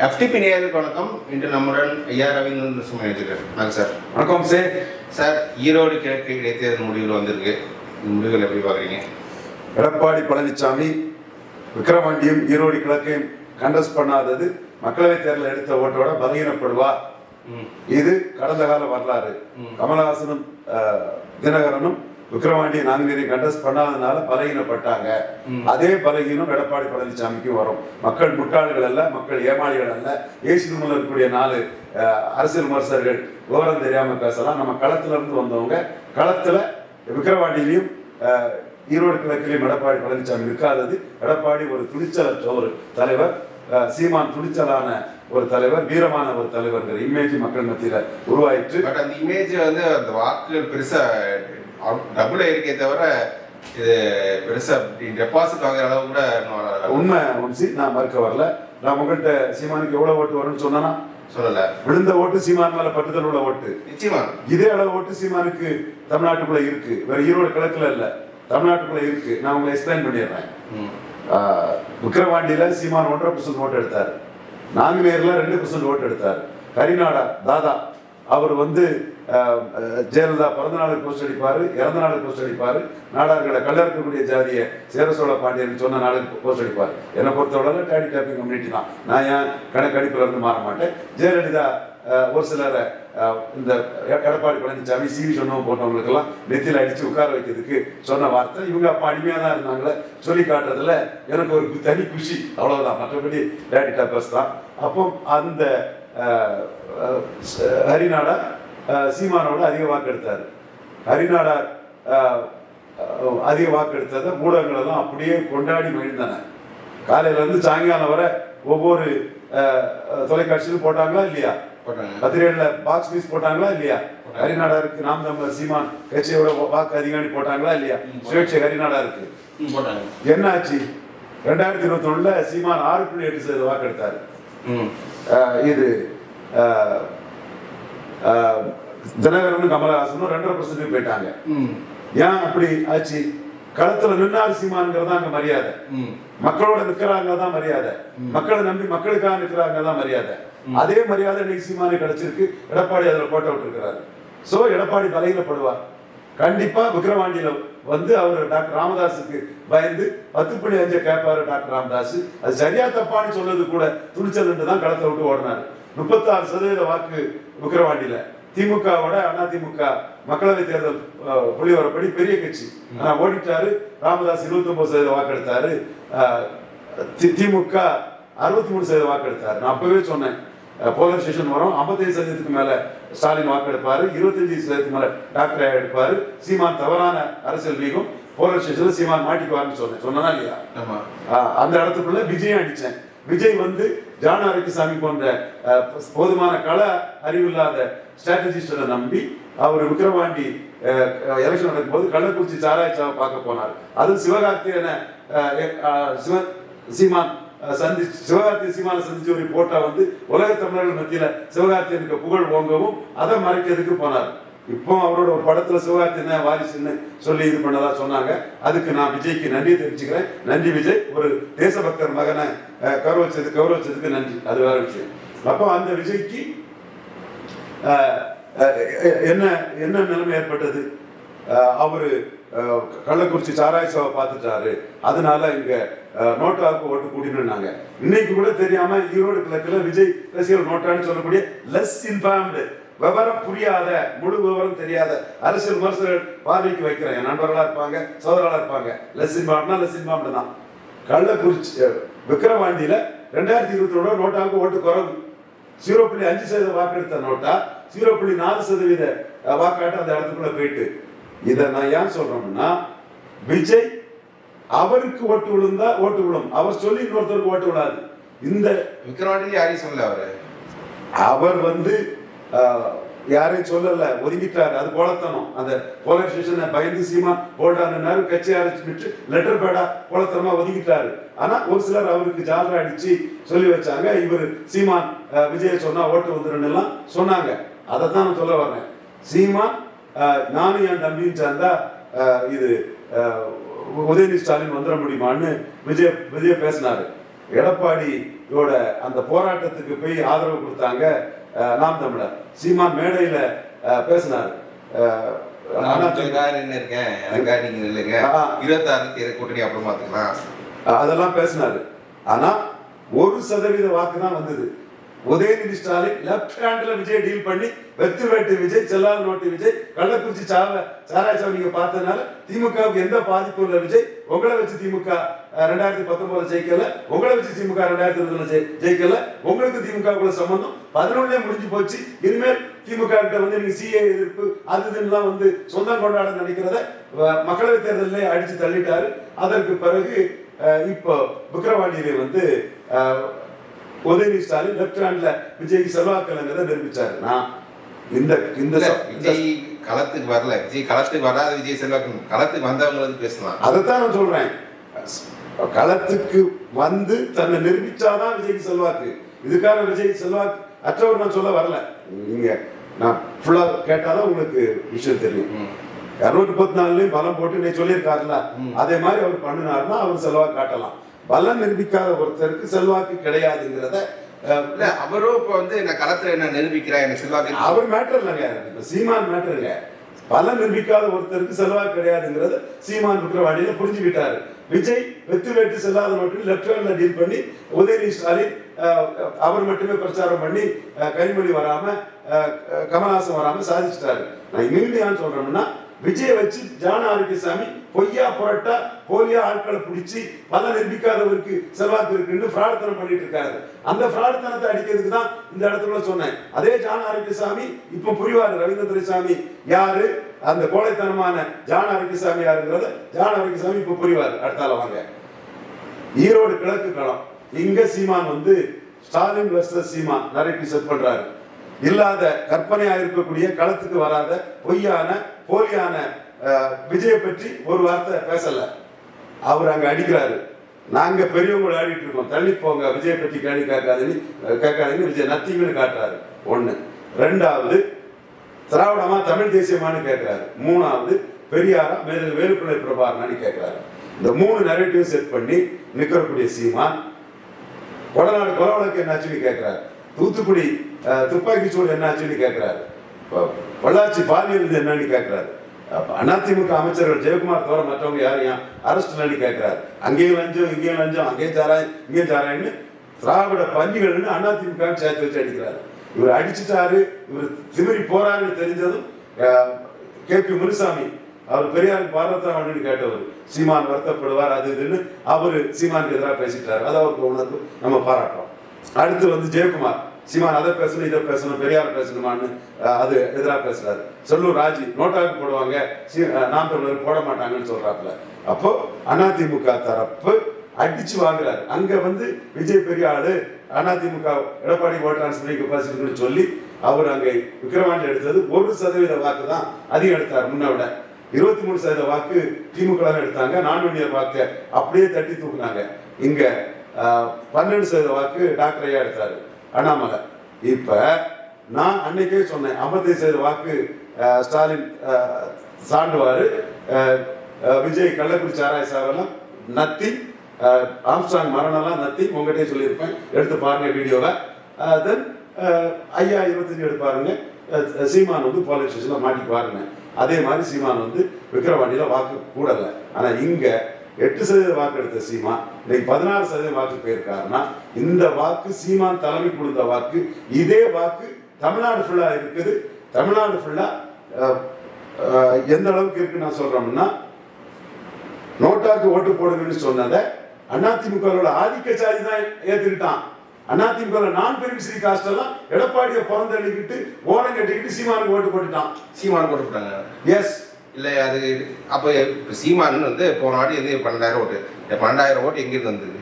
FTP நேயர்களுக்கு வணக்கம். இன்று நம்முடன் ஐயா ரவீந்திரன் சும்மா இருக்கிறார் வணக்கம் சார். வணக்கம் சே சார் ஈரோடு கிழக்கு இடைத்தேர்தல் முடிவுகள் வந்திருக்கு. இந்த முடிவுகள் எப்படி பார்க்குறீங்க? எடப்பாடி பழனிசாமி விக்கிரவாண்டியும் ஈரோடு கிழக்கையும் கண்டஸ்ட் பண்ணாதது மக்களவைத் தேர்தல் எடுத்த ஓட்டோட பலகீனப்படுவார் ம். இது கடந்த கால வரலாறு. கமலஹாசனும் தினகரனும் விக்கிரவாண்டி நாங்குநேரியும் கண்டஸ்ட் பண்ணாதனால பலகீனப்பட்டாங்க. அதே பலகீனம் எடப்பாடி பழனிசாமிக்கு வரும். மக்கள் முட்டாள்கள் அல்ல மக்கள் ஏமாளிகள் அல்ல. ஏசி இருக்கக்கூடிய நாலு அரசியல் விமர்சகர்கள் விவரம் தெரியாம பேசலாம். நம்ம களத்துல இருந்து வந்தவங்க களத்துல விக்கிரவாண்டியிலையும் அஹ், ஈரோடு கிழக்கிலையும் எடப்பாடி பழனிசாமி இருக்காதது எடப்பாடி ஒரு துணிச்சலற்ற ஒரு தலைவர். சீமான் துணிச்சலான ஒரு தலைவர் வீரமான ஒரு தலைவர்ங்கிற இமேஜ் மக்கள் மத்தியில உருவாயிற்று. பட் அந்த இமேஜ் வந்து அந்த வாக்குகள் பெருசா டபுள் இருக்கே தவிர இது பெருசா டெபாசிட் வாங்குற அளவு கூட உண்மை வம்சி நான் மறுக்க வரல. நான் உங்கள்கிட்ட சீமானுக்கு எவ்வளவு ஓட்டு வரும்னு சொன்னா சொல்லல. விழுந்த ஓட்டு சீமான் மேல பட்டுதல் உள்ள ஓட்டு. நிச்சயமா. இதே அளவு ஓட்டு சீமானுக்கு தமிழ்நாட்டுக்குள்ள இருக்கு. வேற ஈரோடு கிழக்குல இல்ல தமிழ்நாட்டுக்குள்ள இருக்கு. நான் உங்களை எக்ஸ்பிளைன் பண்ணிடுறேன். விக்கிரவாண்டியில சீமான் ஒன்றரை பர்சன்ட் ஓட்டு எடுத்தார். நாங்குநேர்ல ரெண்டு பர்சன்ட் ஓட்டு எடுத்தார். கரிநாடா தாதா அவர் வந்து ஜெயலலிதா பிறந்த நாளுக்கு போஸ்ட் அடிப்பார் இறந்த நாளுக்கு போஸ்ட் அடிப்பார் நாடார்களை கல்ல இருக்கக்கூடிய ஜாதியை சேர சோழ பாண்டியன் சொன்ன நாளுக்கு போஸ்ட் அடிப்பார் என்னை பொறுத்தவரை டேடி டாப்பிங் கம்யூனிட்டி தான். நான் ஏன் கணக்கடிப்பில் இருந்து மாற மாட்டேன்? ஜெயலலிதா ஒரு சிலரை இந்த எடப்பாடி பழனிசாமி சிவி சொன்னவங்க போட்டவங்களுக்கெல்லாம் நெத்தியில் அடித்து உட்கார வைக்கிறதுக்கு சொன்ன வார்த்தை. இவங்க அப்போ அடிமையாக தான் இருந்தாங்களே சொல்லி காட்டுறதுல எனக்கு ஒரு தனி குஷி. அவ்வளோதான் மற்றபடி டேடி டாப்பர்ஸ் தான். அப்போ அந்த ஹரிநாடா சீமானோட அதிக வாக்கு எடுத்தார் ஹரிநாடா ஆஹ், ஆஹ், அதிக வாக்கு எடுத்ததை ஊடகங்கள் எல்லாம் அப்படியே கொண்டாடி மகிழ்ந்தன. காலையில இருந்து சாயங்காலம் வரை ஒவ்வொரு தொலைக்காட்சியிலும் போட்டாங்களா இல்லையா? பத்திரிகைல பாக்ஸ் பீஸ் போட்டாங்களா இல்லையா. ஹரிநாடா இருக்கு நாம் தமிழர் சீமான் கட்சியோட வாக்கு அதிகாரி போட்டாங்களா இல்லையா. சுயேட்சை ஹரிநாடா இருக்கு என்ன ஆச்சு ரெண்டாயிரத்தி இருபத்தி ஒண்ணுல சீமான் ஆறு புள்ளி எட்டு சதவீத வாக்கு எடுத்தாரு இது தினகரனும் கமலஹாசனும் ரெண்டரை பர்சன்ட் போயிட்டாங்க. ஏன் அப்படி ஆச்சு? களத்துல நின்னார் சீமான்ங்கிறது அங்க மரியாதை. மக்களோட நிக்கிறாங்க தான் மரியாதை. மக்களை நம்பி மக்களுக்காக நிக்கிறாங்க தான் மரியாதை. அதே மரியாதை இன்னைக்கு சீமானு கிடைச்சிருக்கு. எடப்பாடி அதுல போட்ட விட்டுருக்கிறாரு. சோ எடப்பாடி பலகீனப்படுவார் கண்டிப்பா விக்ரவாண்டியில வந்து அவர் டாக்டர் ராமதாஸுக்கு பயந்து பத்து புள்ளி அஞ்சு கேட்பாரு டாக்டர் ராமதாஸ். அது சரியா தப்பான்னு சொல்றது கூட துணிச்சல் தான் களத்தை விட்டு ஓடினாரு. முப்பத்தாறு சதவீத வாக்கு விக்ரவாண்டியில திமுகவோட அதிமுக மக்களவை தேர்தல் புள்ளிவரப்படி பெரிய கட்சி. ஆனா ஓடிட்டாரு. ராமதாஸ் இருபத்தி ஒன்பது சதவீத வாக்கு எடுத்தாரு. அஹ், தி- திமுக அறுபத்தி மூணு சதவீத வாக்கு எடுத்தாரு. நான் அப்பவே சொன்னேன். போலர் ஸ்டேஷன் வரும். ஐம்பத்தஞ்சு சதவீதத்துக்கு மேல ஸ்டாலின் வாக்கு எடுப்பாரு. இருபத்தஞ்சு சதவீதத்துக்கு மேல டாக்டர் எடுப்பாரு. சீமான் தவறான அரசியல் வீகம். போலர் ஸ்டேஷன்ல சீமான் மாட்டிக்குவாருன்னு சொன்னேன். சொன்னா இல்லையா? அந்த இடத்துக்குள்ள விஜயம் அடிச்சேன். விஜய் வந்து ஜானாரிக்கு சாமி போன்ற போதுமான கள அறிவில்லாத ஸ்ட்ராட்டஜிஸ்டரை நம்பி அவர் விக்ரவாண்டி எலெக்ஷன் நடக்கும்போது கள்ளக்குறிச்சி சாராய்ச்சாவை பார்க்க போனார். அது சிவகார்த்தியனை ஆஹ், சிவ சீமான் சந்தி சிவகார்த்திய சீமான சந்திச்சு ஒரு போட்டா வந்து உலக தமிழர்கள் மத்தியில சிவகார்த்தியனுக்கு புகழ் ஓங்கவும் அதை மறைக்கிறதுக்கு போனார். இப்போ அவரோட படத்துல சிவகார்த்தியனை வாரிசுன்னு சொல்லி இது பண்ணதா சொன்னாங்க. அதுக்கு நான் விஜய்க்கு நன்றி தெரிவிச்சுக்கிறேன். நன்றி விஜய் ஒரு தேசபக்தர் மகனை கௌரவிச்சது கௌரவிச்சதுக்கு நன்றி. அது வேற விஷயம். அப்போ அந்த விஜய்க்கு என்ன என்ன நிலைமை ஏற்பட்டது? அஹ், அவரு கள்ளக்குறிச்சி சாராய் சபை பார்த்துட்டாரு. அதனால இங்க நோட்டாவுக்கு ஓட்டு கூட்டினாங்க இன்னைக்கு கூட தெரியாம ஈரோடு கிழக்குல விஜய் ரசிகர் நோட்டான்னு சொல்லக்கூடிய லெஸ் இன்ஃபார்ம்டு விவரம் புரியாத முழு விவரம் தெரியாத அரசியல் விமர்சகர்கள் பார்வைக்கு வைக்கிறேன். என் நண்பர்களா இருப்பாங்க சோதரர்களா இருப்பாங்க. லெஸ் இன்பார்ம்னா லெஸ் இன்பார்ம்டு தான் கள்ளக்குறிச்சி அஹ், விக்கிரவாண்டியில ரெண்டாயிரத்தி இருபத்தி ஒண்ணு நோட்டாவுக்கு ஓட்டு குறைவு. ஜீரோ புள்ளி அஞ்சு சதவீத வாக்கெடுத்த நோட்டா ஜீரோ புள்ளி நாலு சதவீத வாக்காட்டு அந்த இடத்துக்குள்ள போயிட்டு. இதை நான் ஏன் சொல்றோம்னா விஜய் அவருக்கு ஓட்டு விழுந்தா ஓட்டு விழும். அவர் சொல்லி இன்னொருத்தருக்கு ஓட்டு விழாது. இந்த விக்ரவாண்டிலே யாரையும் சொல்லல அவரு? அவர் வந்து யாரையும் சொல்லல ஒதுங்கிட்டாரு அது கோலத்தனம். அந்த போலீஸ் ஸ்டேஷனை பயந்து சீமா போல்டான்னு கட்சி ஆரம்பிச்சு லெட்டர் பேடா கோலத்தனமா ஒதுக்கிட்டாரு. ஆனா ஒரு சிலர் அவருக்கு ஜாலர் அடிச்சு சொல்லி வச்சாங்க. இவர் சீமா விஜய சொன்னா ஓட்டு வந்துருன்னு எல்லாம் சொன்னாங்க. அதை தான் நான் சொல்ல வரேன் சீமா நானும் என் தம்பியும் சேர்ந்தா இது உதயநிதி ஸ்டாலின் வந்துட முடியுமான்னு விஜய் விஜய் பேசினாரு. எடப்பாடியோட அந்த போராட்டத்துக்கு போய் ஆதரவு கொடுத்தாங்க நாம் தமிழர். சீமான் மேடையில பேசினார். அதெல்லாம் பேசினாரு. ஆனா ஒரு சதவீத வாக்கு தான் வந்தது. உதயநிதி ஸ்டாலின் லெப்ட் ஹேண்ட்ல விஜய் டீல் பண்ணி வெத்து வேட்டு விஜய் செல்லாத நோட்டு விஜய் கள்ளக்குறிச்சி சாவ சாராய்ச்சாவை நீங்க பார்த்ததுனால திமுகவுக்கு எந்த பாதிப்பும் இல்லை விஜய். உங்களை வச்சு திமுக ரெண்டாயிரத்தி பத்தொன்பதுல ஜெயிக்கல. உங்களை வச்சு திமுக ரெண்டாயிரத்தி இருபதுல ஜெயி- ஜெயிக்கல. உங்களுக்கு திமுக சம்பந்தம் பதினொன்னுலயே முடிஞ்சு போச்சு. இனிமேல் திமுக கிட்ட வந்து நீங்க சிஏ எதிர்ப்பு அது இதுலாம் வந்து சொந்தம் கொண்டாட நினைக்கிறத மக்களவைத் தேர்தலில் அடிச்சு தள்ளிட்டாரு. அதற்கு பிறகு இப்போ விக்கிரவாண்டியிலே வந்து உதயநிதி ஸ்டாலின் லெப்ட் ஹேண்ட்ல விஜய்க்கு செல்வாக்கலைங்கிறத நிரூபிச்சாரு. நான் இந்த இந்த விஜய் களத்துக்கு வரல. விஜய் களத்துக்கு வராத விஜய் செல்வாக்கு. களத்துக்கு வந்தவங்க வந்து பேசலாம். அதைத்தான் நான் சொல்றேன். களத்துக்கு வந்து தன்னை நிரூபிச்சாதான் விஜய்க்கு செல்வாக்கு. இதுக்கான விஜய் செல்வாக்கு அற்றவர் நான் சொல்ல வரல. நீங்க நான் ஃபுல்லா கேட்டாதான் உங்களுக்கு விஷயம் தெரியும். இருநூத்தி பத்து நாலுலயும் பலம் போட்டு நீ சொல்லியிருக்காருல்ல? ம். அதே மாதிரி அவர் பண்ணினாருன்னா அவர் செல்வாக்கு காட்டலாம். பலம் நிரூபிக்காத ஒருத்தருக்கு செல்வாக்கு கிடையாதுங்கிறத இல்ல அவரும் இப்ப வந்து என்ன களத்துல என்ன நிரூபிக்கிறா எனக்கு செல்வாக்கு? அவர் மேட்டர் இல்லைங்க. இப்ப சீமான் மேட்டர் இல்ல. பல நிரூபிக்காத ஒருத்தருக்கு செல்வாக்கு கிடையாதுங்கிறது சீமான் விக்ரவாண்டியில புரிஞ்சுக்கிட்டாரு. விஜய் வெத்து வேட்டு செல்லாத மட்டும் லெப்ட் ஹேண்ட்ல டீல் பண்ணி உதயநிதி ஸ்டாலின் அவர் மட்டுமே பிரச்சாரம் பண்ணி கனிமொழி வராம அஹ், கமல்ஹாசன் வராம சாதிச்சிட்டாரு. நான் மீண்டும் ஏன் சொல்றேன்னா விஜய் வச்சு ஜான ஆரோக்கியசாமி பொய்யா புரட்டா போலியா ஆட்களை பிடிச்சி பல நிரூபிக்காதவருக்கு செல்வாக்கு இருக்குன்னு ஃப்ராடுத்தனம் பண்ணிட்டு இருக்காரு. அந்த ஃப்ராடுத்தனத்தை அடிக்கிறதுக்கு தான் இந்த இடத்துல சொன்னேன். அதே ஜான ஆரோக்கியசாமி இப்ப புரிவாரு ரவீந்திர துரைசாமி யாரு? அந்த கோழைத்தனமான ஜான ஆரோக்கியசாமி யாருங்கிறத ஜான ஆரோக்கியசாமி இப்ப புரிவாரு. அடுத்தால வாங்க. ஈரோடு கிழக்கு களம். இங்க சீமான் வந்து Stalin versus Seeman. Narrative set பண்றாரு. இல்லாத கற்பனையாக இருக்கக்கூடிய களத்துக்கு வராத பொய்யான போலியான அஹ், விஜயை பற்றி ஒரு வார்த்தை பேசல. அவர் அங்க அடிக்கிறாரு. நாங்க பெரியவங்க ஆடிட்டு இருக்கோம். தள்ளி போங்க விஜய் பற்றி கேள்வி கேட்காதுன்னு கேட்காதுன்னு விஜய் நத்திங்கன்னு காட்டுறாரு. ஒண்ணு. ரெண்டாவது திராவிடமா தமிழ் தேசியமான்னு கேட்கிறாரு. மூணாவது பெரியாரா மேலும் வேலுப்பிள்ளை பிரபாகரனான்னு கேட்கிறாரு. இந்த மூணு நரேட்டிவ் செட் பண்ணி நிற்கக்கூடிய சீமான் கொடநாடு கொலை வழக்கு என்னாச்சுன்னு கேட்கிறாரு. தூத்துக்குடி துப்பாக்கிச்சூடு துப்பாக்கி சூடு என்னாச்சுன்னு கேட்கிறாரு பொள்ளாச்சி பாலியல் இது என்னன்னு கேட்கிறாரு அதிமுக அமைச்சர்கள் ஜெயக்குமார் தவிர மற்றவங்க யாரையும் அரெஸ்ட் பண்ணி கேட்கிறாரு அங்கேயும் லஞ்சம் இங்கேயும் லஞ்சம் அங்கேயும் சாராய் இங்கேயும் சாராயின்னு திராவிட பள்ளிகள்னு அதிமுக சேர்த்து வச்சு அடிக்கிறாரு. இவர் அடிச்சுட்டாரு இவர் திமிரி போறாருன்னு தெரிஞ்சதும் கே. பி. முனுசாமி அவர் பெரியார் பாரதாமன்னு கேட்டவர் சீமான் வருத்தப்படுவார் அது இதுன்னு அவர் சீமானுக்கு எதிராக பேசிட்டாரு. அது அவருக்கு உணர்வு. நம்ம பாராட்டுறோம். அடுத்து வந்து ஜெயக்குமார். சீமான் அதை பேசணும் இதை பேசணும் பெரியார் பேசணுமான்னு அது எதிராக பேசுறாரு. சொல்லு ராஜி நோட்டாக்கு போடுவாங்க நாம் தமிழர் போட மாட்டாங்கன்னு சொல்றாப்புல. அப்போ அதிமுக தரப்பு அடிச்சு வாங்குறாரு. அங்க வந்து விஜய் பெரிய ஆளு அதிமுக எடப்பாடி ஓட் டிரான்ஸ்பர் கெப்பாசிட்டின்னு சொல்லி அவர் அங்கே விக்கிரவாண்டி எடுத்தது ஒரு சதவீத வாக்கு தான் அதிகம் எடுத்தார் முன்ன விட இருபத்தி மூணு சதவீத வாக்கு திமுக எடுத்தாங்க. நான் வாக்கு அப்படியே தட்டி தூக்குனாங்க. இங்க பன்னெண்டு சதவீத வாக்கு டாக்டர் ஐயா எடுத்தார் அண்ணாமலை. இப்போ நான் அன்னைக்கே சொன்னேன் ஐம்பத்தி சதவீத வாக்கு ஸ்டாலின் சாண்டுவார் விஜய் கள்ளக்குறிச்சி ஆராய் சாரெல்லாம் நத்தி ஆம்ஸ்டாங் மரணம்லாம் நத்தி உங்கள்கிட்டயே சொல்லியிருப்பேன். எடுத்து பாருங்க வீடியோவை. தென் ஐயா இருபத்தஞ்சு எடுத்து பாருங்க. சீமான் வந்து போலீஸ் ஸ்டேஷனில் மாட்டி பாருங்க. அதே மாதிரி சீமான் வந்து விக்ரவாண்டியில் வாக்கு கூடலை. ஆனால் இங்கே எட்டு சதவீத வாக்கு எடுத்த சீமான் இன்னைக்கு பதினாறு சதவீத வாக்கு போயிருக்காருன்னா இந்த வாக்கு சீமான் தலைமை கொடுத்த வாக்கு இதே வாக்கு தமிழ்நாடு ஃபுல்லா இருக்குது. தமிழ்நாடு ஃபுல்லா எந்த அளவுக்கு இருக்கு நான் சொல்றோம்னா நோட்டாக்கு ஓட்டு போடுங்கன்னு சொன்னதை அதிமுகவோட ஆதிக்க சாதி தான் ஏத்துக்கிட்டான். அதிமுக நான் பெருமிஸ்ரீ காஸ்ட் எல்லாம் எடப்பாடியை பிறந்தள்ளிக்கிட்டு ஓரம் கட்டிக்கிட்டு சீமானுக்கு ஓட்டு போட்டுட்டான். சீமான் போட்டு போட்டாங்க எஸ் இல்ல அது அப்ப சீமான் வந்து போன வாட்டி இது பன்னெண்டாயிரம் ஓட்டு. இந்த பன்னெண்டாயிரம் ஓட்டு எங்கிருந்து வந்தது?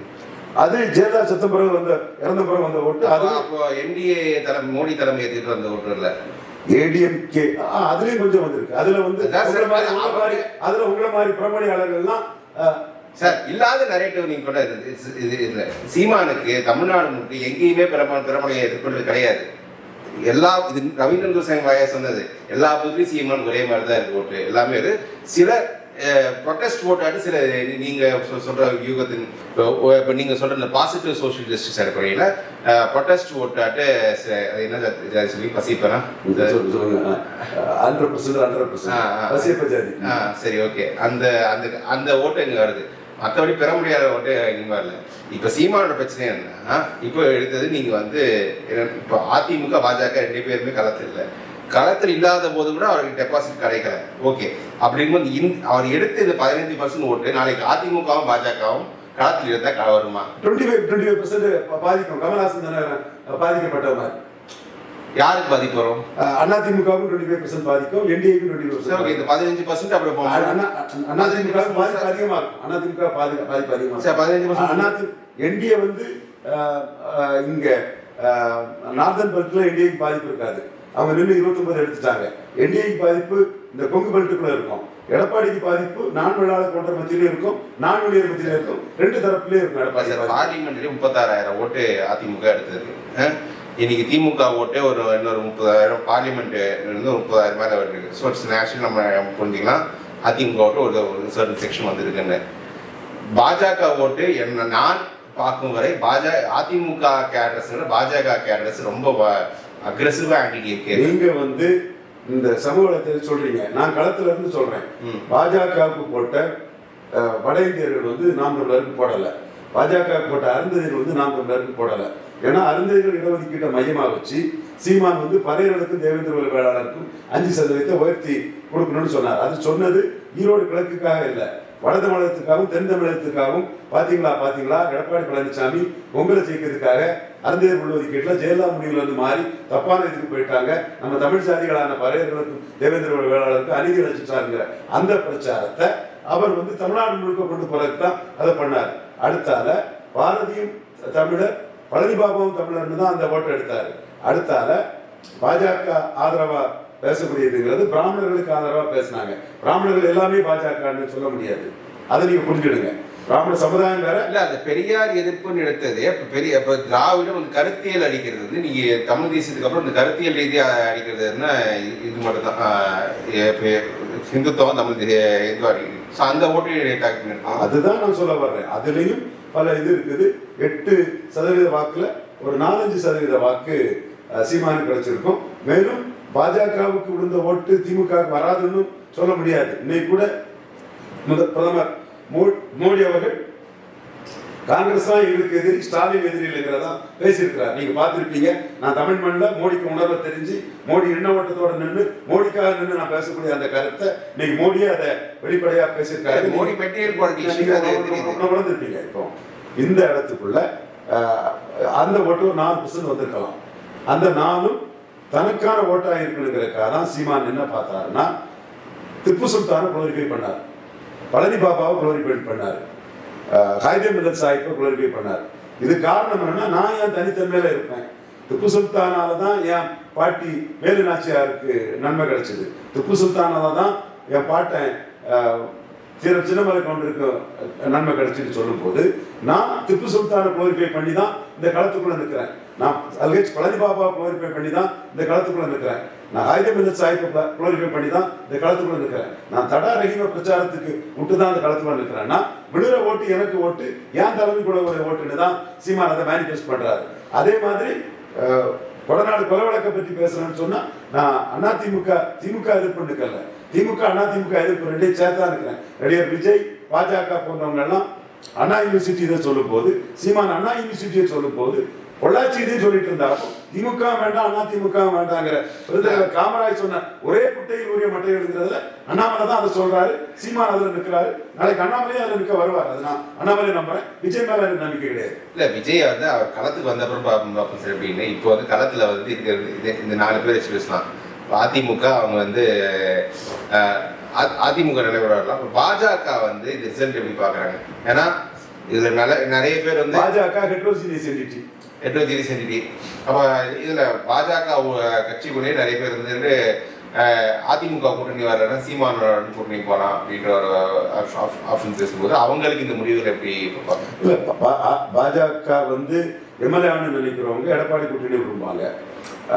அது ஜெயலலிதா செத்த பிறகு வந்த இறந்த பிறகு வந்த ஓட்டு. அது அப்போ- என்டிஏ தலைமை மோடி தலைமை ஏற்றிட்டு வந்த ஓட்டு இல்ல ஏடிஎம்கே அதுலயும் கொஞ்சம் வந்திருக்கு. அதுல வந்து அதுல உங்களை மாதிரி பிரமணியாளர்கள்லாம் சார் இல்லாத நரேட்டிவ் நீங்க கூட இது இல்ல சீமானுக்கு தமிழ்நாடு முழுக்க எங்கேயுமே பிரம பிரமணியை எதிர்கொண்டது கிடையாது. எல்லா இது ரவீந்திரன் துசைன் வாயா சொன்னது எல்லா பகுதியும் சீமான் ஒரே மாதிரி தான் இருக்கு ஓட்டு. எல்லாமே இது சில ப்ரொட்டஸ்ட் ஓட்டாட்டு சில நீங்க சொ- சொல்ற யூகத்தின் இப்போ இப்போ நீங்க சொல்ற இந்த பாசிட்டிவ் சோஷியல் ஜஸ்டிஸ் அடிப்படையில் ப்ரொட்டஸ்ட் ஓட்டாட்டு ச- அது என்ன சொல்லி? பசிப்பனா ஹண்ட்ரட் பர்சன்ட் ஹண்ட்ரட் பர்சன்ட் ஜாதி. ஆ சரி ஓகே. அந்த அந்த அந்த ஓட்டு இங்கே வருது? மற்றபடி பெற முடியாத ஓட்டு இங்கே வரல. இப்போ சீமானோட பிரச்சனை என்னன்னா இப்போ எடுத்தது நீங்கள் வந்து இப்போ அதிமுக பாஜக ரெண்டு பேருமே களத்தில் இல்லை களத்தில் இல்லாத போது கூட அவருக்கு டெபாசிட் கிடைக்கல. ஓகே அப்படிங்கும்போது இந் அவர் எடுத்த இந்த பதினைஞ்சு பர்சன்ட் ஓட்டு நாளைக்கு அதிமுகவும் பாஜகவும் களத்தில் இருந்தால் க- வருமா? Twenty five twenty five percent பாதிக்கும். கமல்ஹாசன் தானே பாதிக்கப்பட்ட மாதிரி யாருக்கு பாதிப்பு வரும்? அதிமுகவும் டுவெண்ட்டி ஃபைவ் பர்சன்ட் பாதிக்கும் என்டிஏக்கும் டுவெண்ட்டி சரி ஓகே இந்த பதினஞ்சு பர்சன்ட் அப்படி போகும். அதிமுக பாதிப்பு அதிகமா இருக்கும். அதிமுக பாதிப்பு பாதிப்பு அதிகமா சரி பதினஞ்சு பர்சன்ட் அண்ணா என்டிஏ வந்து இங்க நார்தன் பெல்ட்ல என்டிஏக்கு பாதிப்பு இருக்காது. அவங்க நின்று இருபத்தொன்பது எடுத்துட்டாங்க. என்டிஏக்கு பாதிப்பு இந்த கொங்கு பெல்ட்டுக்குள்ள இருக்கும். எடப்பாடிக்கு பாதிப்பு நான் விழாளர் கொண்ட மத்தியிலும் இருக்கும் நான் வெளியர் மத்தியிலும் இருக்கும். ரெண்டு தரப்புலயும் இருக்கும் எடப்பாடி பாதிப்பு. பார்லிமெண்ட்லயே முப்பத்தாறாயிரம் ஓட்டு அதிமுக எடுத்தது. அஹ் இன்னைக்கு திமுக ஓட்டே ஒரு இன்னொரு முப்பதாயிரம் பார்லிமெண்ட் இருந்து முப்பதாயிரம் மேலே வருது. ஸோ இட்ஸ் நேஷனல் நம்ம புரிஞ்சுக்கலாம் அதிமுக ஓட்டு ஒரு ஒரு சர்டன் செக்ஷன் வந்திருக்குன்னு. பாஜக ஓட்டு என்ன நான் பார்க்கும் வரை பாஜக அதிமுக கேடர்ஸ் பாஜக கேடர்ஸ் ரொம்ப அக்ரெசிவாக ஆன்டி இருக்கு. நீங்க வந்து இந்த சமூக வலைத்தளத்தில் சொல்றீங்க. நான் களத்துல இருந்து சொல்றேன். பாஜகவுக்கு போட்ட வட இந்தியர்கள் வந்து நாம் தமிழருக்கு போடல. பாஜக போட்ட அருந்ததியர் வந்து நாம் தமிழருக்கு போடல. ஏன்னா அருந்ததிகள் இடஒதுக்கீட்டை மையமா வச்சு சீமான் வந்து பறையர்களுக்கும் தேவேந்திர வேளாளருக்கும் அஞ்சு சதவீதத்தை உயர்த்தி கொடுக்கணும்னு சொன்னார். அது சொன்னது ஈரோடு கிழக்குக்காக இல்லை. வட தமிழகத்துக்காகவும் தென் தமிழகத்துக்காகவும் பாத்தீங்களா பாத்தீங்களா? எடப்பாடி பழனிசாமி பொங்கலை ஜெயிக்கிறதுக்காக அருந்தையர் உள்ஒதுக்கீட்டில் ஜெயலலிதா முடிவுல இருந்து மாறி தப்பான இதுக்கு போயிட்டாங்க. நம்ம தமிழ் சாதிகளான பறையர்களுக்கும் தேவேந்திர வேளாளருக்கும் அநீதி ரசிச்சாருங்கிற அந்த பிரச்சாரத்தை அவர் வந்து தமிழ்நாடு முழுக்க கொண்டு போறதுக்கு தான் அதை பண்ணார். அடுத்தால பாரதியும் தமிழர் பழனி பாபாவும் தமிழர்னு தான் அந்த ஓட்டை எடுத்தாரு. அடுத்தால பாஜக ஆதரவா பேசக்கூடியதுங்கிறது பிராமணர்களுக்கு ஆதரவா பேசினாங்க. பிராமணர்கள் எல்லாமே பாஜகன்னு சொல்ல முடியாது. அதை நீங்க புரிஞ்சுடுங்க பிராமண சமுதாயம் வேற. இல்ல அந்த பெரியார் எதிர்ப்புன்னு எடுத்தது அப்ப பெரிய இப்ப திராவிடம் வந்து கருத்தியல் அடிக்கிறது. வந்து நீங்க தமிழ் தேசியத்துக்கு அப்புறம் இந்த கருத்தியல் ரீதியா அடிக்கிறதுன்னா இது- மட்டும் தான் ஹிந்துத்துவம் தமிழ் தே- இது அடிக்கிறது. ஸோ அந்த ஓட்டு அதுதான் நான் சொல்ல வர்றேன். அதுலயும் பல இது இருக்குது. எட்டு சதவீத வாக்குல ஒரு நாலஞ்சு சதவீத வாக்கு சீமானுக்கு கிடைச்சிருக்கும். மேலும் பாஜகவுக்கு விழுந்த ஓட்டு திமுக வராதுன்னு சொல்ல முடியாது. இன்னைக்கு கூட முதல் பிரதமர் மோடி அவர்கள் காங்கிரஸ் தான் எங்களுக்கு எதிரி ஸ்டாலின் எதிரி இல்லைங்கிறதா பேசியிருக்கிறார். நீங்க பார்த்திருப்பீங்க. நான் தமிழ் மண்ணில் மோடிக்கு உணர்வை தெரிஞ்சு மோடி எண்ண ஓட்டத்தோட நின்று மோடிக்காக நின்று நான் பேசக்கூடிய அந்த கருத்தை இன்னைக்கு மோடியே அதை வெளிப்படையா பேசியிருக்காரு. மோடி உணர்ந்துருப்பீங்க. இப்போ இந்த இடத்துக்குள்ள அந்த ஓட்டு நாலு பர்சன்ட் வந்திருக்கலாம். அந்த நாலும் தனக்கான ஓட்டாக இருக்கணுங்கிறதுக்காக தான் சீமான் என்ன பார்த்தாருன்னா திப்பு சுல்தானை குளோரிஃபை பண்ணார். பழனி பாபாவை குளோரிஃபை பண்ணார். ஹைதே மில்லத் சாஹிப்பை குளோரிஃபை பண்ணார். இது காரணம் என்னன்னா நான் என் தனித்தன்மையில இருப்பேன்? திப்பு சுல்தானால தான் என் பாட்டி வேலு நாச்சியாருக்கு நன்மை கிடைச்சது. திப்பு சுல்தானால தான் என் பாட்டன் அஹ், சின்னமலை கவுண்டருக்கு நன்மை கிடைச்சுன்னு சொல்லும்போது நான் திப்பு சுல்தானை குளோரிஃபை பண்ணி தான் இந்த களத்துக்குள்ளே நிற்கிறேன். நான் அல்கேஜ் பழனி பாபா குளோரிஃபை பண்ணி தான் இந்த காலத்துக்குள்ளே நிற்கிறேன். நான் ஹைதே மில்லத் சாஹிப்பை குளோரிஃபை பண்ணி தான் இந்த காலத்துக்குள்ளே நிற்கிறேன். நான் தடா ரஹீம பிரச்சாரத்துக்கு விட்டு தான் இந்த களத்துக்குள்ள நிற்கிறேன்னா நான் விழுற ஓட்டு எனக்கு ஓட்டு என் தலைமை கூட ஒரு ஓட்டுன்னு தான் சீமான் அதை மேனிஃபெஸ்ட் பண்றாரு. அதே மாதிரி கொடநாடு கொலை வழக்கை பற்றி பேசுறேன்னு சொன்னா நான் அதிமுக திமுக எதிர்ப்பு நிற்கல திமுக அதிமுக எதிர்ப்பு ரெண்டையும் சேர்த்தா இருக்கிறேன் நடிகர் விஜய் பாஜக போன்றவங்க எல்லாம் அண்ணா யூனிவர்சிட்டி இதை சொல்லும் போது சீமான் அண்ணா யூனிவர்சிட்டியை சொல்லும் போது பொள்ளாச்சி இதையும் சொல்லிட்டு இருந்தாலும் திமுக வேண்டாம் அண்ணா திமுக வேண்டாங்கிற பெருந்தலைவர் காமராஜ் சொன்ன ஒரே குட்டையில் உரிய மட்டை எழுதுறதுல அண்ணாமலை தான் அதை சொல்றாரு. சீமான் அதுல நிற்கிறாரு. நாளைக்கு அண்ணாமலையும் அதுல நிற்க வருவார். அது நான் அண்ணாமலை நம்புறேன். விஜய் மேல எனக்கு நம்பிக்கை கிடையாது. இல்ல விஜய் வந்து அவர் களத்துக்கு வந்த அப்புறம் பார்ப்போம் சார் அப்படின்னு. இப்போ வந்து களத்துல வந்து இருக்கிறது இந்த நாலு பேர் வச்சு பேசலாம். அதிமுக அவங்க வந்து அதிமுக நிலைவர் வரலாம் இப்ப பாஜக வந்து இந்த ரிசல்ட் எப்படி பாக்குறாங்க. ஏன்னா இதுல நிறைய பேர் வந்து பாஜக ஹெட்ரோஜினியஸ் என்டிட்டி ஹெட்ரோஜினி செஞ்சுட்டி அப்ப இதுல பாஜக உ- கட்சிக்குள்ளேயே நிறைய பேர் அஹ், அதிமுக கூட்டணி வரலன்னா சீமானோட கூட்டணி போகலாம் அப்படின்ற ஒரு ஆப்ஷன் பேசும்போது அவங்களுக்கு இந்த முடிவுகள் எப்படி இல்ல பாஜக வந்து எம்எல்ஏன்னு நினைக்கிறவங்க எடப்பாடி கூட்டணி விரும்புவாங்க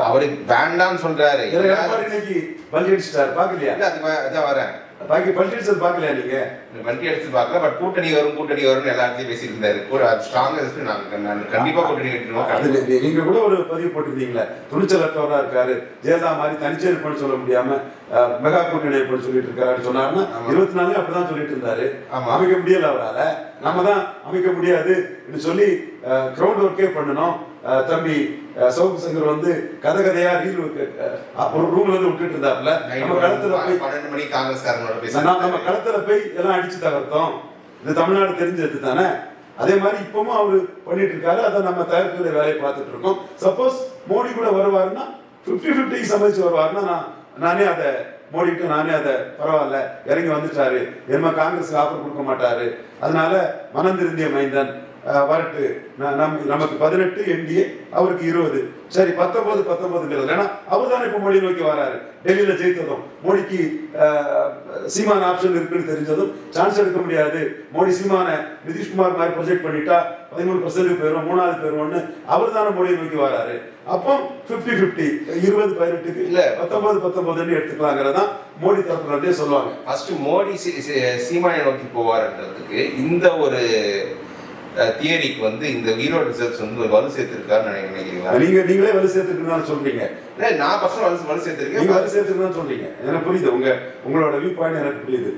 அவரு வேண்டாம்னு சொல்றாரு. எடப்பாடி இன்னைக்கு பலி அடிச்சிட்டாரு பாக்கலையா இல்ல அது வ- அதான் வரேன். பாக்கி பல்டியல்ஸ் பார்க்கலையா நீங்க? வண்டி எடுத்து பார்க்கல பட் கூட்டணி வரும் கூட்டணி வரும்னு எல்லாத்தையும் பேசிட்டு இருந்தாரு கூட ஸ்ட்ராங்கா நாங்க நான் கண்டிப்பா கூட்டணி அது கட்டணும் நீ- நீங்க கூட ஒரு பதிவு போட்டிருந்தீங்களே துணிச்சலற்றவரா இருக்காரு ஜெயலலிதா மாதிரி தனிச்சே இருப்பேன்னு சொல்ல முடியாம மெகா கூட்டணி இருப்பேன்னு சொல்லிட்டு இருக்காரு சொன்னாருன்னா. இருபத்தி நாலு அப்படிதான் சொல்லிட்டு இருந்தாரு. அமைக்க முடியல அவரால. நம்ம தான் அமைக்க முடியாது சொல்லி கிரவுண்ட் ஒர்க்கே பண்ணணும். தம்பி சவுக்கு சங்கர் வந்து கதை கதையா ரீல் ஒரு ரூம்ல இருந்து விட்டுட்டு இருந்தாப்ல. நம்ம களத்துல போய் பன்னெண்டு மணி காங்கிரஸ்காரங்களோட நம்ம களத்துல போய் எல்லாம் அடிச்சு தகர்த்தோம் இது தமிழ்நாடு தெரிஞ்சது தானே? அதே மாதிரி இப்பவும் அவரு பண்ணிட்டு இருக்காரு. அதை நம்ம தயாரிக்கிற வேலையை பார்த்துட்டு இருக்கோம். சப்போஸ் மோடி கூட வருவாருன்னா ஃபிஃப்டி ஃபிஃப்டிக்கு சமைச்சு வருவாருன்னா நான் நானே அதை மோடிட்டு நானே அதை பரவாயில்ல இறங்கி வந்துட்டாரு. என்ன காங்கிரஸ் ஆஃபர் கொடுக்க மாட்டாரு. அதனால மனம் திருந்திய மைந்தன். வரட்டு. நம் நமக்கு பதினெட்டு என்டிஏ அவருக்கு இருபது. சரி பத்தொன்பது பத்தொன்பதுங்கிறது. ஏன்னா அவர் தானே இப்போ மோடி நோக்கி வராரு. டெல்லியில ஜெயித்ததும் மோடிக்கு சீமான் ஆப்ஷன் இருக்குன்னு தெரிஞ்சதும் சான்ஸ் எடுக்க முடியாது. மோடி சீமான நிதிஷ்குமார் மாதிரி ப்ரொஜெக்ட் பண்ணிட்டா பதிமூணு பர்சன்ட் போயிடும் மூணாவது போயிடும்னு அவர் தானே மோடியை நோக்கி வராரு. அப்போ ஃபிஃப்டி ஃபிஃப்டி இருபது பதினெட்டுக்கு இல்ல. பத்தொன்பது பத்தொன்பதுன்னு எடுத்துக்கலாங்கிறதான் மோடி தரப்புல இருந்தே சொல்லுவாங்க. ஃபர்ஸ்ட் மோடி சீமானை நோக்கி போவார்ன்றதுக்கு இந்த ஒரு தியரிக்கு வந்து இந்த ஈரோடு ரிசல்ட்ஸ் வந்து வலு சேர்த்திருக்காருன்னு நினை- நினைக்கிறீங்களா? நீங்க நீங்களே வலு சேர்த்துட்டு தான் சொல்றீங்க நான் ஃபர்ஸ்ட் வலு வலு நீங்க சேர்த்திருக்கேன் வலு சேர்த்துட்டு தான் சொல்றீங்க. எனக்கு புரியுது. உங்க உங்களோட வியூ பாயிண்ட் எனக்கு புரியுது.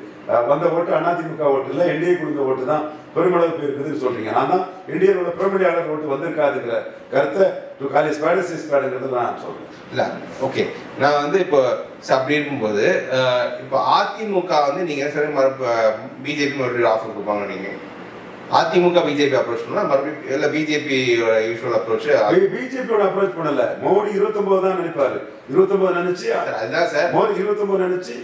வந்த ஓட்டு அதிமுக ஓட்டு இல்ல என்டிஏ கொடுத்த ஓட்டு தான் பெருமளவு இருக்குதுன்னு சொல்றீங்க. நான் தான் என்டிஏவோட பெருமடியாளர் ஓட்டு வந்திருக்காதுங்கிற கருத்தை to call a spades is ஸ்பேடுங்கிறது நான் சொல்றேன். இல்ல ஓகே நான் வந்து இப்போ அப்படி இருக்கும்போது இப்போ அதிமுக வந்து நீங்க சரி மறுப்பு பிஜேபி மறுபடியும் ஆஃபர் கொடுப்பாங்க நீங்க அதிமுக பிஜேபி அப்ரோச் பண்ணா மறுபடியும் இல்ல பிஜேபி யூஸ்வல் அப்ரோச் பிஜேபியோட அப்ரோச் பண்ணல. மோடி 29 தான் நினைப்பாரு. 29 நினைச்சு அதுதான் சார். மோடி 29 நினைச்சு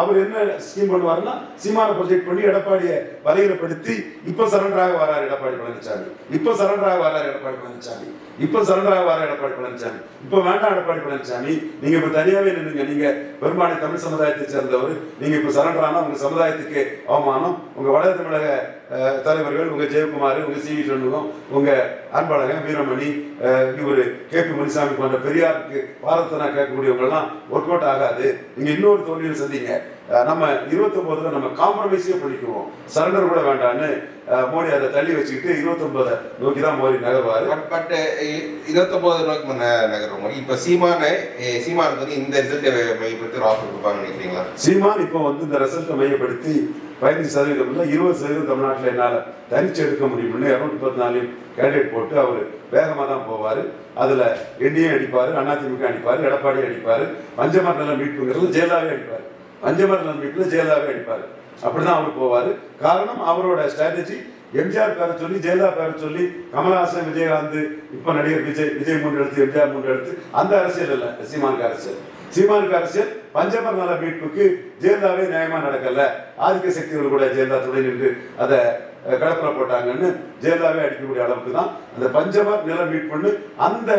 அவர் என்ன ஸ்கீம் பண்ணுவாருன்னா சீமான ப்ரொஜெக்ட் பண்ணி எடப்பாடியை வலையிலப்படுத்தி இப்போ சரண்டராக வராரு எடப்பாடி பழனிசாமி இப்போ சரண்டராக வராரு எடப்பாடி பழனிசாமி இப்போ சரண்டராக வராரு எடப்பாடி பழனிசாமி இப்போ வேண்டாம் எடப்பாடி பழனிசாமி நீங்க இப்ப தனியாவே நின்றுங்க நீங்க பெரும்பான்மை தமிழ் சமுதாயத்தை சேர்ந்தவர். நீங்க இப்ப சரண்டரானா உங்க சமுதாயத்துக்கு அவமானம். உங்க வட தமிழக தலைவர்கள் உங்க ஜெயக்குமார் உங்க சி வி சண்முகம் உங்க அன்பழகன் வீரமணி இவர் இவரு கே பி முனிசாமி போன்ற பெரியாருக்கு பாரத்தனா கேட்கக்கூடியவங்க எல்லாம் ஒர்க் அவுட் ஆகாது. நீங்க இன்னொரு தோல்வியில் சந்திங்க. அஹ், நம்ம இருபத்தொன்பதுல நம்ம காம்ப்ரமைஸே பண்ணிக்குவோம். சரண்டர் கூட வேண்டாம்னு அஹ், மோடி அதை தள்ளி வச்சுக்கிட்டு இருபத்தொன்பதை நோக்கி தான் மோடி நகர்வாரு. பட் இருபத்தொன்பது நோக்கி நம்ம நகர்றோம்? இப்போ சீமானை சீமானுக்கு வந்து இந்த ரிசல்ட்டை மையப்படுத்தி ஒரு ஆஃபர் கொடுப்பாங்கன்னு நினைக்கிறீங்களா? சீமான் இப்போ வந்து இந்த ரிசல்ட்டை மையப்படுத்தி பதினஞ்சு சதவீதம் இல்லை இருபது சதவீதம் தமிழ்நாட்டில் என்னால் தனிச்சு எடுக்க முடியும்னு இரநூத்தி பத்து நாலையும் கேண்டிடேட் போட்டு அவர் வேகமாக தான் போவார். அதில் என்டிஏ அடிப்பார் அதிமுக அடிப்பார் எடப்பாடி அடிப்பார் பஞ்சமர் நலம் மீட்புங்கிறது ஜெயலலிதாவே அடிப்பார். பஞ்சமர் நலம் மீட்பில் ஜெயலலிதாவே அடிப்பார். அப்படிதான் அவர் போவார். காரணம் அவரோட ஸ்ட்ராட்டஜி எம்ஜிஆர் பேரை சொல்லி ஜெயலலிதா பேரை சொல்லி கமலஹாசன் விஜயகாந்த் இப்போ நடிகர் விஜய் விஜய் மூன்று எம்ஜிஆர் மூன்று அந்த அரசியல் இல்லை சீமானுக்கு அரசியல். சீமானுக்கு அரசியல் பஞ்சமர் நல மீட்புக்கு ஜெயலலிதாவே நியாயமா நடக்கல. ஆதிக்க சக்திகள் கூட ஜெயலலிதா துணை நின்று அதை அஹ், கடப்புல போட்டாங்கன்னு ஜெயலலிதாவே அடிக்கக்கூடிய அளவுக்கு தான் அந்த பஞ்சமர் நில மீட்புன்னு அந்த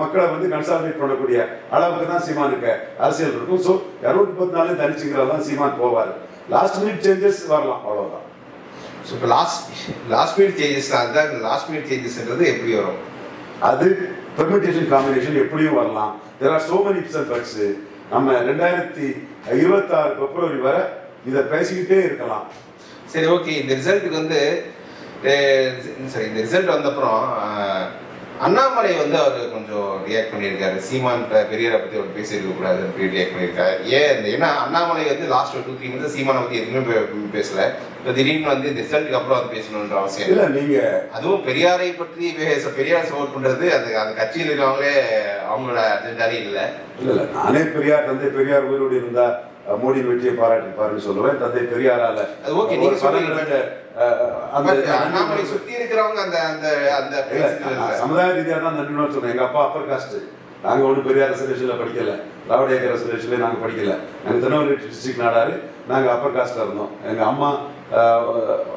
மக்களை வந்து கன்சாலிடேட் பண்ணக்கூடிய அளவுக்கு தான் சீமானுக்கு அரசியல் இருக்கும். ஸோ இரநூத்தி பத்து நாலு தனிச்சுங்கிறது தான் சீமான் போவார். லாஸ்ட் மினிட் சேஞ்சஸ் வரலாம் அவ்வளவுதான். ஸோ இப்போ லாஸ்ட் லாஸ்ட் மினிட் சேஞ்சஸ் அதுதான் லாஸ்ட் மினிட் சேஞ்சஸ்ன்றது எப்படி வரும்? அது பெர்மிட்டேஷன் காம்பினேஷன் எப்படியும் வரலாம். There are so many ifs buts நம்ம ரெண்டாயிரத்தி இருபத்தாறு பிப்ரவரி வரை இதை பேசிக்கிட்டே இருக்கலாம். சரி ஓகே இந்த ரிசல்ட்டுக்கு வந்து சரி இந்த ரிசல்ட் வந்தப்புறம் அண்ணாமலை வந்து அவர் கொஞ்சம் ரியாக்ட் பண்ணியிருக்காரு. சீமான் பெரியாரை பற்றி அவர் பேசியிருக்க கூடாது அப்படி ரியாக்ட் பண்ணியிருக்காரு. ஏன் இந்த- ஏன்னா அண்ணாமலை வந்து லாஸ்ட் டூ த்ரீ மந்த்ஸ் சீமானை பற்றி எதுவுமே பேசல. இப்போ திடீர்னு வந்து இந்த ரிசல்ட்டுக்கு அப்புறம் அது பேசணுன்ற அவசியம் இல்ல. இல்லை நீங்க அதுவும் பெரியாரை பற்றி பேச பெரியார் சப்போர்ட் பண்றது அது அந்த கட்சியில் இருக்கவங்களே அவங்களோட அஜெண்டாலே இல்லை. இல்ல இல்ல. நானே பெரியார் தந்தை பெரியார் உயிரோடு இருந்தா அஹ், மோடியின் வெற்றியை பாராட்டிப்பாருன்னு சொல்லுவேன். தந்தை பெரியாரால அது okay, நீங்க ஒரு அந்த சுத்தி இருக்கிறவங்க அந்த அந்த அந்த சமுதாய ரீதியாக தான் நன்றி சொல்றேன். எங்க அப்பா அப்பர் காஸ்ட் நாங்க ஒன்றும் பெரியார் ரிசர்வேஷன்ல படிக்கல. திராவிட இயக்க ரிசர்வேஷன்ல நாங்க படிக்கல. நாங்க திருநெல்வேலி டிஸ்ட்ரிக்ட் நாடாரு. நாங்க அப்பர் காஸ்ட்ல இருந்தோம். எங்க அம்மா ஆஹ்,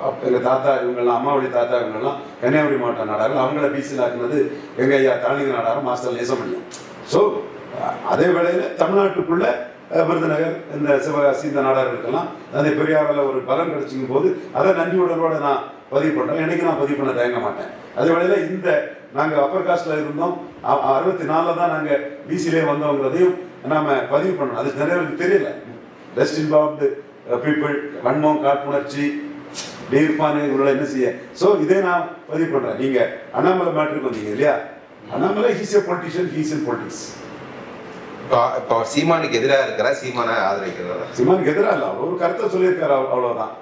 அப்- எங்க தாத்தா இவங்கெல்லாம் அம்மாவுடைய தாத்தா இவங்கெல்லாம் கன்னியாகுமரி மாவட்ட நாடாரு. அவங்கள பிசியில் ஆக்குனது எங்க ஐயா தலைங்க நாடாரு மாஸ்டர் நேசமணியம் ஸோ அதே வேளையில தமிழ்நாட்டுக்குள்ள விருதுநகர் இந்த சிவகாசி இந்த நாடகங்களுக்கெல்லாம் அந்த பெரியாரில் ஒரு பலன் கிடைச்சிக்கும் போது அதை நன்றி உடனோட நான் பதிவு பண்ணுறேன் என்றைக்கு நான் பதிவு பண்ண தயங்க மாட்டேன். அதே வேளையில் இந்த நாங்கள் அப்பர் காஸ்டில் இருந்தோம். அறுபத்தி நாலில் தான் நாங்கள் பிசிலே வந்தோங்கிறதையும் நாம் பதிவு பண்ணணும். அதுக்கு நிறைய தெரியல. ரெஸ்ட் இன்வால்வ்டு பீப்புள் வன்மம் காட்புணர்ச்சி இப்படி இருப்பானு என்ன செய்ய? ஸோ இதே நான் பதிவு பண்ணுறேன் நீங்கள் அண்ணாமலை மேட்ருக்கு வந்தீங்க இல்லையா? Annamalai he's a politician he's in politics இப்போ சீமானுக்கு எதிராக இருக்கிறா சீமானை ஆதரிக்கிறதா சிமானுக்கு எதிராக இல்லை அவர் ஒரு கருத்தை சொல்லியிருக்காரு அவ்- அவ்வளவுதான்.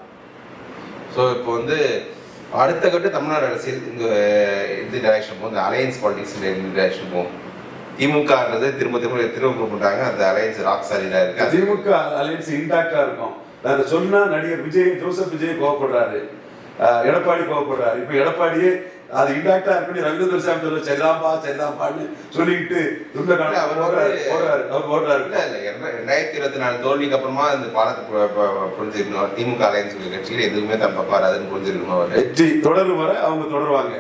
ஸோ இப்போ வந்து அடுத்த கட்ட தமிழ்நாடு அரசியல் இந்த இந்த டைரக்ஷன் போகும் இந்த அலையன்ஸ் பாலிடிக்ஸ் இந்த டைரக்ஷன் போகும் திமுகன்றது திரும்ப திரும்ப திரும்ப பண்ணுறாங்க அந்த அலையன்ஸ் ராக் சாலிடாக இருக்கு. திமுக அலையன்ஸ் இன்டாக்டா இருக்கும். அதை சொன்னா நடிகர் விஜய் ஜோசப் விஜய் கோவப்படுறாரு. எடப்பாடி கோவப்படுறாரு. இப்போ எடப்பாடியே அது இன்டாக்டா இருக்குன்னு ரவீந்திர சாமி சொல்ல சரிதான்பா சரிதான்பான்னு சொல்லிக்கிட்டு இல்ல, அவர் அவர் ஓடுறாரு ஓடுறாரு அவர் ஓடுறாரு இல்லை இல்லை ரெண்டா- ரெண்டாயிரத்தி இருபத்தி நாலு தோல்விக்கு அப்புறமா இந்த பாலத்தை பு- பு- புரிஞ்சுக்கணும். திமுக அலையன்ஸ் கட்சியில் எதுவுமே தன் பக்கம் வராதுன்னு புரிஞ்சுக்கணும் அவர். வெற்றி தொடரும் வரை அவங்க தொடருவாங்க.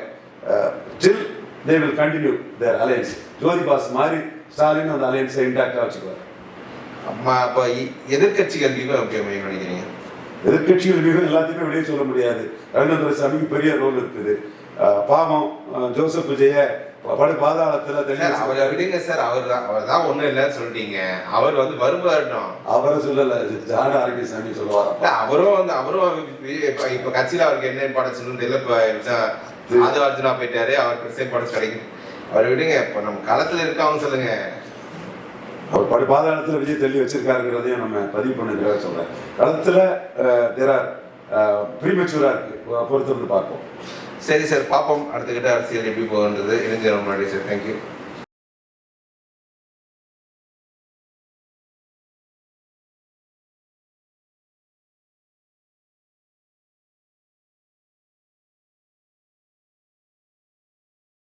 Still they will continue their alliance Jyoti Basu மாதிரி ஸ்டாலின் அந்த அலையன்ஸை இன்டாக்டா வச்சுக்குவார். அம்மா அப்போ எதிர்கட்சிகள் எப்படி அமையும் நினைக்கிறீங்க? எதிர்கட்சிகள் மிகவும் எல்லாத்தையுமே வெளியே சொல்ல முடியாது. ரவீந்திர சாமிக்கு பெரிய ரோல் இருக்குது. பாவம் ஜோசப் விஜய படு பாதாளத்துல தெளிவா அவரை விடுங்க சார் அவர் தான் அவர் தான் ஒன்றும் இல்லைன்னு சொல்லிட்டீங்க. அவர் வந்து வருவாருட்டும் அவரை சொல்லல ஜான ஆரோக்கியசாமி சொல்லுவார். இல்ல, அவரும் வந்து அவரும் இப்ப கட்சியில அவருக்கு என்ன இம்பார்ட்டன்ஸ் தெரியல இப்ப ஆது அர்ஜுனா போயிட்டாரு அவர் பெருசா இம்பார்ட்டன்ஸ் கிடைக்கும் அவர் விடுங்க இப்ப நம்ம களத்துல இருக்கவங்க சொல்லுங்க. அவர் படு பாதாளத்துல விஜய் தெளி வச்சிருக்காருங்கிறதையும் நம்ம பதிவு பண்ணுறதாக சொல்றேன். களத்துல தேர் ஆர் ப்ரீமெச்சூரா இருக்கு. பொறுத்திருந்து பார்ப்போம். சரி சார் பாப்போம் அடுத்த அரசியல் எப்படி போகுன்றது. இளைஞர் முன்னாடி சார் தேங்க்யூ